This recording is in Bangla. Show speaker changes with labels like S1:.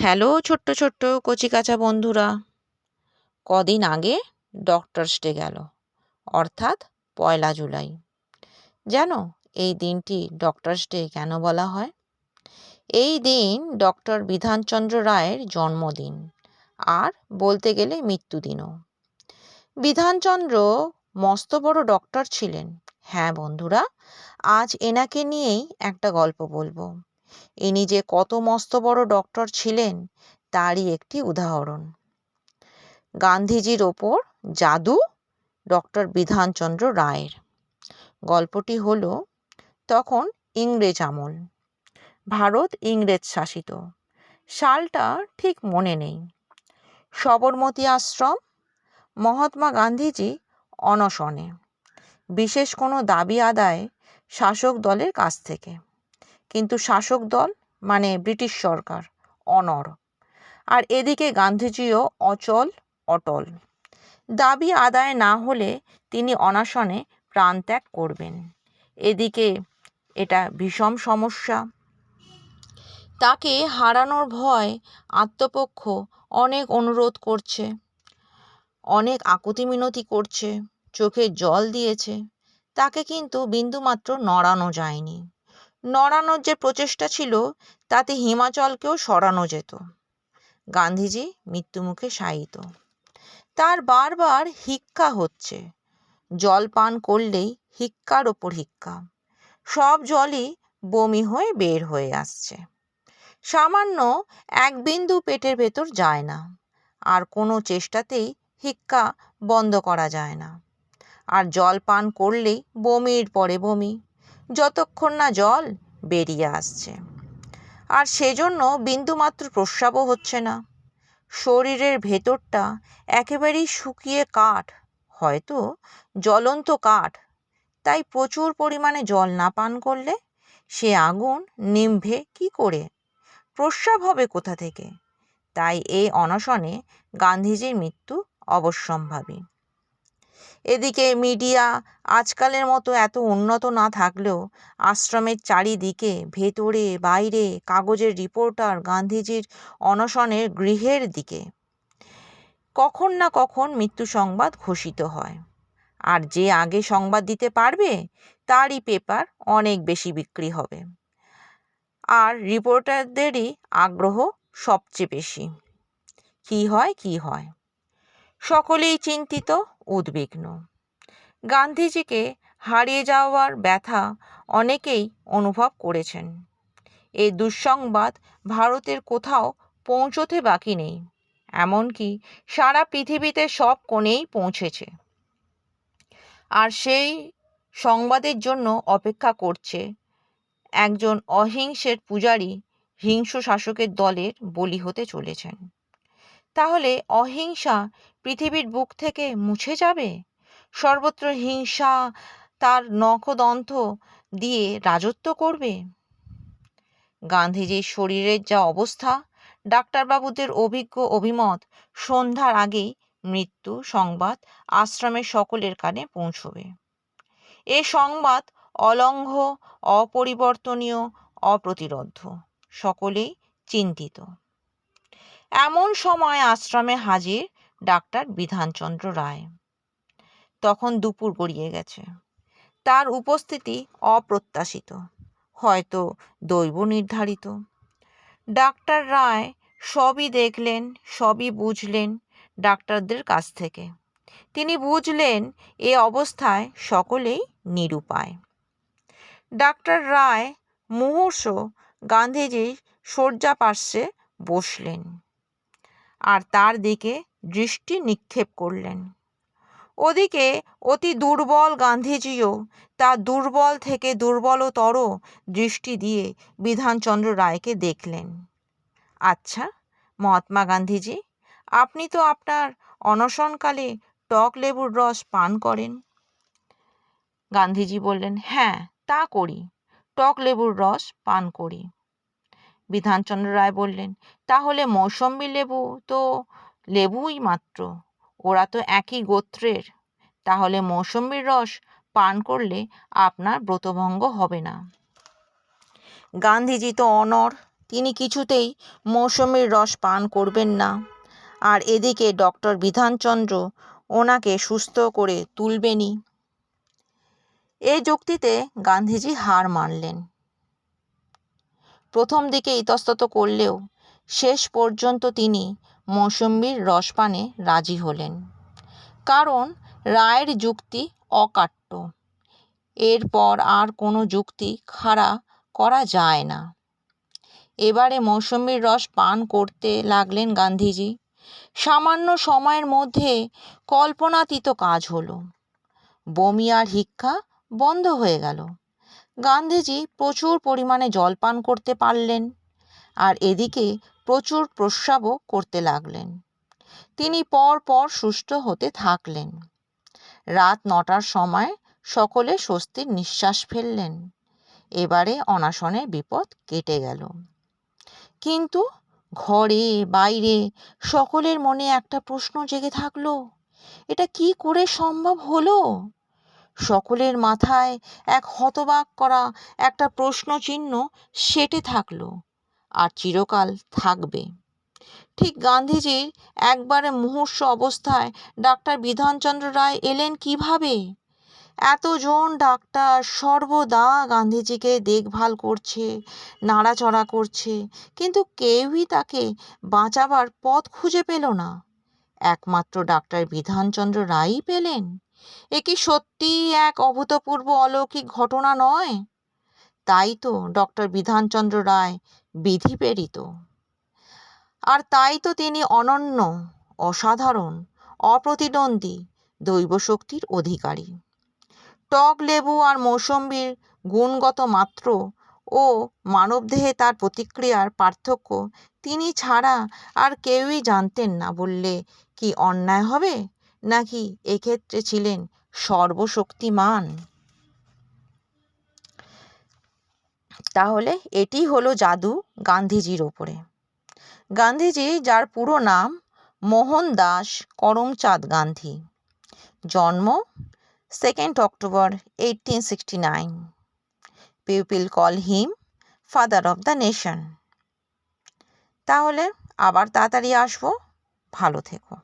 S1: হ্যালো, ছোট্ট ছোট্ট কচিকাঁচা বন্ধুরা। কদিন আগে ডক্টরস ডে গেল, অর্থাৎ পয়লা জুলাই। জানো, এই দিনটি ডক্টরস ডে কেন বলা হয়? এই দিন ডক্টর বিধানচন্দ্র রায়ের জন্মদিন, আর বলতে গেলে মৃত্যুদিনও। বিধানচন্দ্র মস্ত বড় ডক্টর ছিলেন। হ্যাঁ বন্ধুরা, আজ এনাকে নিয়েই একটা গল্প বলব। ইনি যে কত মস্ত বড় ডক্টর ছিলেন, তারই একটি উদাহরণ। গান্ধীজির ওপর জাদু? ডক্টর বিধানচন্দ্র রায়ের। গল্পটি হলো, তখন ইংরেজ আমল। ভারত ইংরেজ শাসিত। সালটা ঠিক মনে নেই। সবরমতী আশ্রম? মহাত্মা গান্ধীজি অনশনে। বিশেষ কোনো দাবি আদায় শাসক দলের কাছ থেকে। কিন্তু শাসক দল মানে ব্রিটিশ সরকার, অনড়। আর এদিকে গান্ধীজিও অচল, অটল। দাবি আদায় না হলে তিনি অনশনে প্রাণত্যাগ করবেন। এদিকে এটা ভীষণ সমস্যা। তাকে হারানোর ভয় আত্মপক্ষ অনেক অনুরোধ করছে, অনেক আকুতি মিনতি করছে, চোখে জল দিয়েছে। তাকে কিন্তু বিন্দুমাত্র নড়ানো যায়নি। নড়ানোর যে প্রচেষ্টা ছিল, তাতে হিমাচলকেও সরানো যেত। গান্ধীজি মৃত্যুমুখে শায়িত। তার বারবার হিক্কা হচ্ছে। জল পান করলেই হিক্কার ওপর হিক্কা। সব জলই বমি হয়ে বের হয়ে আসছে। সামান্য এক বিন্দু পেটের ভেতর যায় না। আর কোনো চেষ্টাতেই হিক্কা বন্ধ করা যায় না। আর জল পান করলেই বমির পরে বমি। যতক্ষণ না জল বেরিয়ে আসছে। আর সেজন্য বিন্দুমাত্র প্রস্রাবও হচ্ছে না। শরীরের ভেতরটা একেবারেই শুকিয়ে কাঠ, হয়তো জ্বলন্ত কাঠ। তাই প্রচুর পরিমাণে জল না পান করলে সে আগুন নিমভে কি করে? প্রস্রাব হবে কোথা থেকে? তাই এই অনশনে গান্ধীজির মৃত্যু অবশ্যম্ভাবী। এদিকে মিডিয়া আজকালের মতো এত উন্নত না থাকলেও আশ্রমের চারিদিকে, ভেতরে, বাইরে, কাগজের রিপোর্টার, গান্ধীজির অনশনের গৃহের দিকে কখন না কখন মৃত্যু সংবাদ ঘোষিত হয়। আর যে আগে সংবাদ দিতে পারবে, তারই পেপার অনেক বেশি বিক্রি হবে। আর রিপোর্টারদেরই আগ্রহ সবচেয়ে বেশি। কি হয় কি হয়? সকলেই চিন্তিত, উদ্বিগ্ন। গান্ধীজিকে হারিয়ে যাওয়ার ব্যথা অনেকেই অনুভব করেছেন। এই দুঃসংবাদ ভারতের কোথাও পৌঁছতে বাকি নেই, এমনকি সারা পৃথিবীতে সব কোণেই পৌঁছেছে। আর সেই সংবাদের জন্য অপেক্ষা করছে একজন অহিংসের পূজারী হিংস্র শাসকের দলের বলি হতে চলেছেন। তাহলে অহিংসা পৃথিবীর বুক থেকে মুছে যাবে? সর্বত্র হিংসা, তার নখদন্ত দিয়ে রাজত্ব করবে? গান্ধীজির শরীরের যা অবস্থা, ডাক্তারবাবুদের অভিজ্ঞ অভিমত, সন্ধ্যার আগেই মৃত্যু সংবাদ আশ্রমের সকলের কানে পৌঁছবে। এ সংবাদ অলঙ্ঘ, অপরিবর্তনীয়, অপ্রতিরোধ্য, সকলেই চিন্তিত। এমন সময় আশ্রমে হাজির ডাক্তার বিধানচন্দ্র রায়। তখন দুপুর গড়িয়ে গেছে। তার উপস্থিতি অপ্রত্যাশিত। হয়তো দৈব নির্ধারিত। ডাক্তার রায় সবই দেখলেন, সবই বুঝলেন ডাক্তারদের কাছ থেকে। তিনি বুঝলেন এ অবস্থায় সকলেই নিরুপায়। ডাক্তার রায় মুহূর্ষ গান্ধীজির শয্যা পার্শ্বে বসলেন। আর তার দিকে দৃষ্টি নিক্ষেপ করলেন। ওদিকে অতি দুর্বল গান্ধীজিও তার দুর্বল থেকে দুর্বলতর দৃষ্টি দিয়ে বিধানচন্দ্র রায়কে দেখলেন। আচ্ছা মহাত্মা গান্ধীজি, আপনি তো আপনার অনশনকালে টক লেবুর রস পান করেন। গান্ধীজি বললেন হ্যাঁ তা করি, টক লেবুর রস পান করি। বিধানচন্দ্র রায় বললেন, তাহলে মৌসম্বি লেবু তো লেবুই মাত্র, ওরা তো একই গোত্রের। তাহলে মৌসম্বির রস পান করলে আপনার ব্রতভঙ্গ হবে না। গান্ধীজি তো অনর তিনি কিছুতেই মৌসুমির রস পান করবেন না। আর এদিকে ডক্টর বিধানচন্দ্র ওনাকে সুস্থ করে তুলবেনই। এ যুক্তিতে গান্ধীজি হার মানলেন। প্রথম দিকে ইতস্তত করলেও শেষ পর্যন্ত তিনি মৌসুম্বির রসপানে রাজি হলেন। কারণ রায়ের যুক্তি অকাট্য। এরপর আর কোনো যুক্তি খাড়া করা যায় না। এবারে মৌসুম্বির রস পান করতে লাগলেন গান্ধীজি। সামান্য সময়ের মধ্যে কল্পনাতীত কাজ হলো। বমি আর হিক্কা বন্ধ হয়ে গেল। গান্ধীজি প্রচুর পরিমাণে জল পান করতে পারলেন আর এদিকে প্রচুর প্রস্রাবও করতে লাগলেন। তিনি পর পর সুস্থ হতে থাকলেন। রাত নটার সময় সকলে স্বস্তির নিঃশ্বাস ফেললেন। এবারে অনাশনের বিপদ কেটে গেল। কিন্তু ঘরে, বাইরে সকলের মনে একটা প্রশ্ন জেগে থাকল, এটা কি করে সম্ভব হলো? সকলের মাথায় এক হতবাক করা একটা প্রশ্ন চিহ্ন সেটে থাকল, আর চিরকাল থাকবে। ঠিক গান্ধীজির একবারে মুহূর্ষ অবস্থায় ডাক্তার বিধানচন্দ্র রায় এলেন কীভাবে? এতজন ডাক্তার সর্বদা গান্ধীজিকে দেখভাল করছে, নাড়াচড়া করছে, কিন্তু কেউই তাকে বাঁচাবার পথ খুঁজে পেল না। একমাত্র ডাক্তার বিধানচন্দ্র রায়ই পেলেন। এ কি সত্যিই এক অভূতপূর্ব অলৌকিক ঘটনা নয়? তাই তো, ডক্টর বিধানচন্দ্র রায় বিধি প্রেরিত। আর তাই তো তিনি অনন্য, অসাধারণ, অপ্রতিদ্বন্দ্বী, দৈব শক্তির অধিকারী। টক লেবু আর মৌসম্বির গুণগত মাত্র ও মানবদেহে তার প্রতিক্রিয়ার পার্থক্য তিনি ছাড়া আর কেউই জানতেন না বললে কি অন্যায় হবে? নাকি এক্ষেত্রে ছিলেন সর্বশক্তিমান? তাহলে এটি হলো জাদু গান্ধীজির ওপরে। গান্ধীজি, যার পুরো নাম মোহনদাস করমচাঁদ গান্ধী, জন্ম second October eighteen sixty nine people call him father of the nation তাহলে আবার তাড়াতাড়ি আসব, ভালো থেকো।